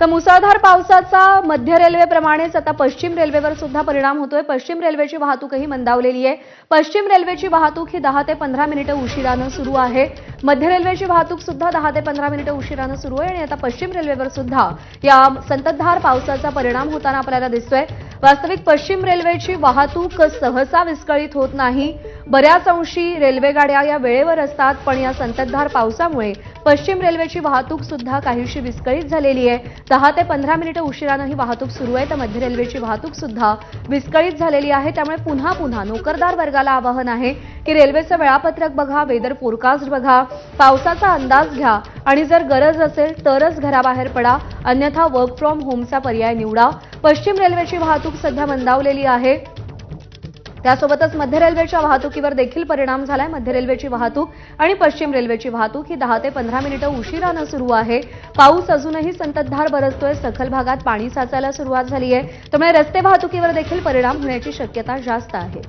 तर मुसळधार पावसाचा मध्य रेल्वेप्रमाणेच आता पश्चिम रेल्वेवर सुद्धा परिणाम होतोय. पश्चिम रेल्वेची वाहतूकही मंदावलेली आहे. पश्चिम रेल्वेची वाहतूक ही दहा ते पंधरा मिनिटं उशिरानं सुरू आहे. मध्य रेल्वेची वाहतूक सुद्धा दहा ते पंधरा मिनिटं उशिरानं सुरू आहे आणि आता पश्चिम रेल्वेवर सुद्धा या संततधार पावसाचा परिणाम होताना आपल्याला दिसतोय. वास्तविक पश्चिम रेल्वेची वाहतूक सहसा विस्कळीत होत नाही. बऱ्याच अंशी रेल्वेगाड्या या वेळेवर असतात पण या संततधार पावसामुळे पश्चिम रेल्वेची वाहतूक सुद्धा काहीशी विस्कळीत झालेली आहे. दहा ते पंधरा मिनिटं उशिरानं ही वाहतूक सुरू आहे तर मध्य रेल्वेची वाहतूक सुद्धा विस्कळीत झालेली आहे. त्यामुळे पुन्हा पुन्हा नोकरदार वर्गाला आवाहन आहे की रेल्वेचं वेळापत्रक बघा वेदर फोरकास्ट बघा. पावसाचा अंदाज घ्या आणि जर गरज असेल तरच घराबाहेर पडा. अन्यथा वर्क फ्रॉम होमचा पर्याय निवडा. पश्चिम रेल्वेची वाहतूक सध्या मंदावलेली आहे. त्यासोबतच मध्य रेल्वेच्या वाहतुकीवर देखील परिणाम झालाय. मध्य रेल्वेची वाहतूक आणि पश्चिम रेल्वेची वाहतूक ही दहा ते पंधरा मिनिटं उशिरानं सुरू आहे. पाऊस अजूनही संततधार बरसतोय. सखल भागात पाणी साचायला सुरुवात झाली आहे त्यामुळे रस्ते वाहतुकीवर देखील परिणाम होण्याची शक्यता जास्त आहे.